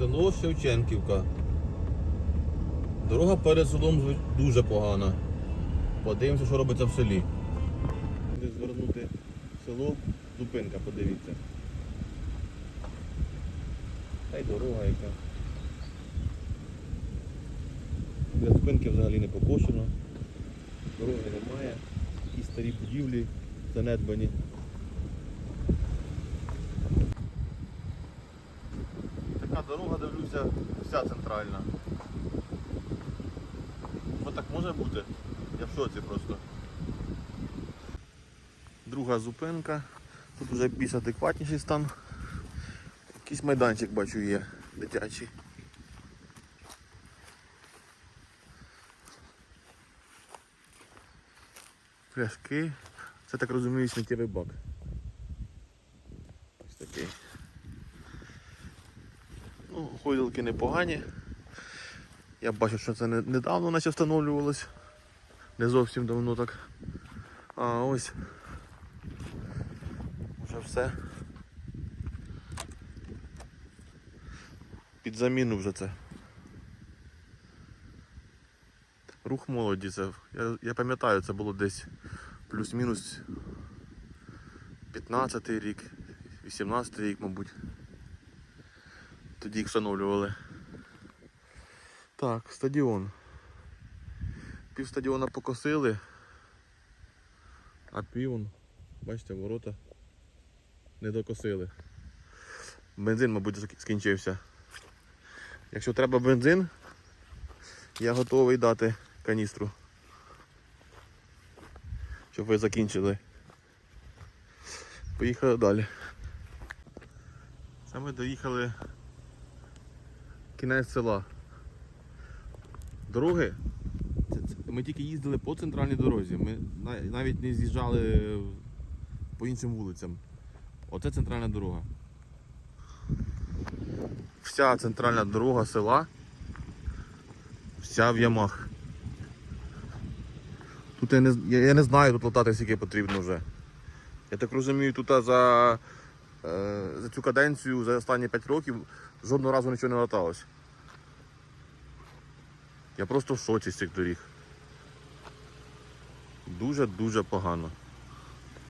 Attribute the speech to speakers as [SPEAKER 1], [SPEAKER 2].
[SPEAKER 1] Село Шевченківка. Дорога перед селом дуже погана. Подивимося, що робиться в селі. Десь звернути село, зупинка, подивіться. Та й дорога яка. Для зупинки взагалі не покошено. Дороги немає. Якісь старі будівлі занедбані. Така дорога, дивлюся, вся центральна. Що так може бути? Я в шоці просто. Друга зупинка. Тут вже більш адекватніший стан. Якийсь майданчик бачу є дитячий. Пляшки. Це так розумію сміттєвий бак. Ось такий. Ну, ходилки непогані. Я бачу, що це недавно наче встановлювалось. Не зовсім давно так. А ось. Вже все. Під заміну вже це. Рух молоді це. Я, я пам'ятаю, це було десь плюс-мінус 15 рік, 18 рік, мабуть. Тоді їх встановлювали. Так, стадіон. Пів стадіона покосили, а півон, бачите, ворота не докосили. Бензин, мабуть, скінчився. Якщо треба бензин, я готовий дати каністру. Щоб ви закінчили. Поїхали далі. Це ми доїхали кінець села. Дороги. це- це- Ми тільки їздили по центральній дорозі. Ми на- навіть не з'їжджали по іншим вулицям. Оце центральна дорога. Вся центральна дорога села. Вся в ямах. Тут я не, я, я не знаю тут латати скільки потрібно вже. Я так розумію, тут за, за цю каденцію, за останні 5 років жодного разу нічого не латалося. Я просто в шоці з цих доріг. Дуже-дуже погано.